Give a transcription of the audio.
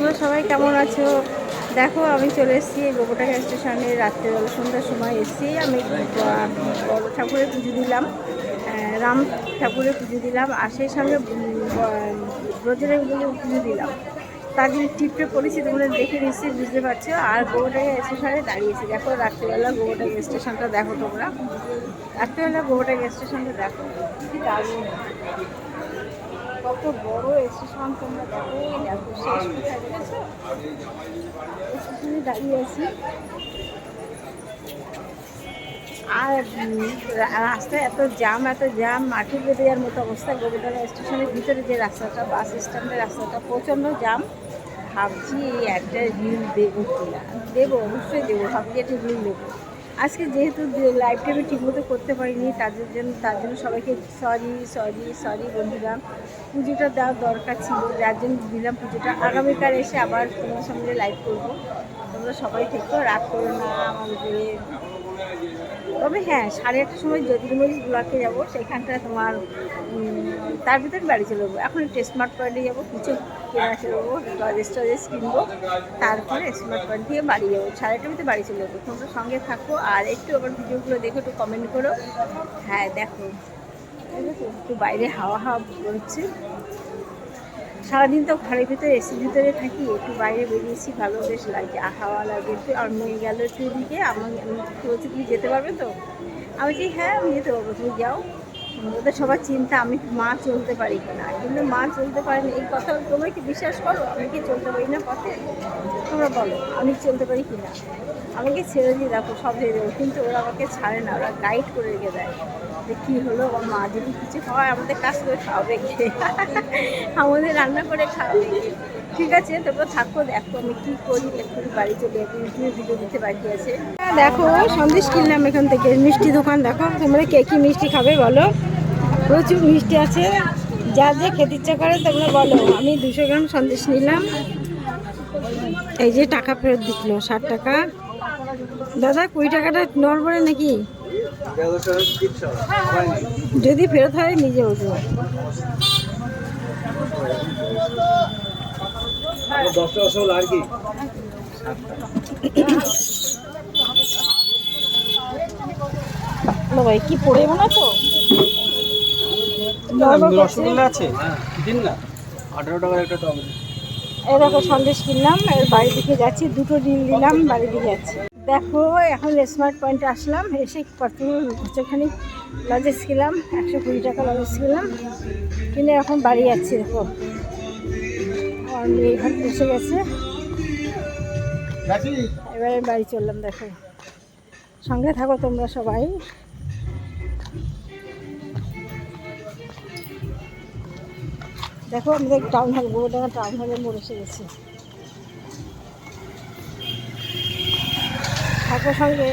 তোমরা সবাই কেমন আছো? দেখো, আমি চলে এসেছি গোবরটাকা স্টেশনে। রাত্রেবেলা সন্ধ্যার সময় এসেছি। আমি বড় ঠাকুরের পুজো দিলাম। রাম ঠাকুরের পুজো দিলাম। আর সেই সঙ্গে ব্রজের পুজো দিলাম। তার জন্য টিপটে পড়েছি তোমরা দেখে নিশ্চয়ই বুঝতে পারছ। আর গোবরটাকা স্টেশনে দাঁড়িয়েছি। দেখো, রাত্রিবেলা গোবরটাকা স্টেশনটা দেখো তোমরা। রাত্রিবেলা গোবরটাকা স্টেশনটা দেখো। কত বড় স্টেশন তোমরা স্টেশনে দাঁড়িয়ে আছি। আর রাস্তায় এত জ্যাম এত জ্যাম মাটি বেঁধে যাওয়ার মতো অবস্থা গোবিন্দরা স্টেশনের ভিতরে যে রাস্তাটা, বাস স্ট্যান্ডের রাস্তাটা, প্রচণ্ড জ্যাম। ভাবছি একটা রিল দেবো কিনা। দেবো, অবশ্যই দেবো, ভাবছি একটা রিল দেবো আজকে যেহেতু লাইভটা আমি ঠিকমতো করতে পারিনি তাদের জন্য তার জন্য সবাইকে সরি সরি সরি বন্ধুরা। পুজোটা দেওয়ার দরকার ছিল, যার জন্য দিলাম পুজোটা। আগামীকাল এসে আবার তোমার সঙ্গে লাইভ করব। তোমরা সবাই থেকে, রাগ করো না আমার তবে হ্যাঁ সাড়ে আটটার সময় জ্যোতির্ময়ী ব্লকে যাব, সেখানটা তোমার তার ভিতরে বাড়ি চলে যাব। এখন একটু স্মার্ট পয়েন্টে যাব কিছু কেনা চলবো টয়েস কিনবো, তারপরে স্মার্ট পয়েন্ট দিয়ে বাড়ি যাব। সাড়ে আটটার ভিতরে বাড়ি চলে যাব তোমরা সঙ্গে থাকো আর একটু আবার ভিডিওগুলো দেখো, একটু কমেন্ট করো। হ্যাঁ দেখো। একটু বাইরে হাওয়া হাওয়া হচ্ছে সারাদিন তো ঘরের ভিতরে এসির ভিতরে থাকি, একটু বাইরে বেরিয়েছি, ভালো বেশ আর হাওয়া লাগে, একটু আর মেয়ে গেল একটু এদিকে আমার বলছে তুমি যেতে পারবে তো? আমি বলছি হ্যাঁ আমি যেতে পারব, তুমি যাও। ওদের সবার চিন্তা, আমি মা চলতে পারি কিনা কিন্তু মা চলতে পারে না, এই কথা তোমরা কি বিশ্বাস করো? আমি কি চলতে পারি না পথে? তোমরা বলো, আমি চলতে পারি কি না? আমাকে ছেড়ে দিয়ে দেখো, সব দিয়ে দেবো, কিন্তু ওরা আমাকে ছাড়ে না, ওরা গাইড করে রেখে দেয়। যে কী হলো? আমার মা যদি কিছু খাওয়ায়, আমাদের কাজ করে খাওয়াবে আমাদের রান্না করে খাওয়াবে ঠিক আছে তারপর থাকো, দেখো আমি কী করি। একটু বাড়ি চলে যাব ভিডিও দিতে বাকি আছে। দেখো, সন্দেশ কিনলাম এখান থেকে, মিষ্টি দোকান, দেখো তোমরা কে কী মিষ্টি খাবে বলো। প্রচুর মিষ্টি আছে, যা যে খেতে ইচ্ছা করে তোমরা বলো। আমি দুশো গ্রাম সন্দেশ নিলাম। এই যে টাকা ফেরত দিল, ষাট টাকা। দাদা, কুড়ি টাকাটা নড়বড়ে নাকি? যদি ফেরত হয় নিজে বুঝব দশ টাকা আর কি ভাই কি পড়ে না তো। রসগোল্লা আছে। দিন না। আঠারো টাকার একটা টক এই দেখো সন্দেশ কিনলাম এর বাড়ি দিকে যাচ্ছি দুটো ডিম দিলাম বাড়ি দিকে যাচ্ছি। দেখো এখন স্মার্ট পয়েন্টে আসলাম এসে প্রথমে হচ্ছেখানি লজেস কিনলাম একশো কুড়ি টাকা লজেস কিনলাম কিনে এখন বাড়ি যাচ্ছি দেখো। আমার মেয়ে ঘর এসে গেছে। এবারে বাড়ি চললাম দেখো। সঙ্গে থাকো তোমরা সবাই। দেখো আমাদের টাউন হল গোবরডাঙ্গা টাউন হলে মোড় এসে গেছে। থাকো সঙ্গে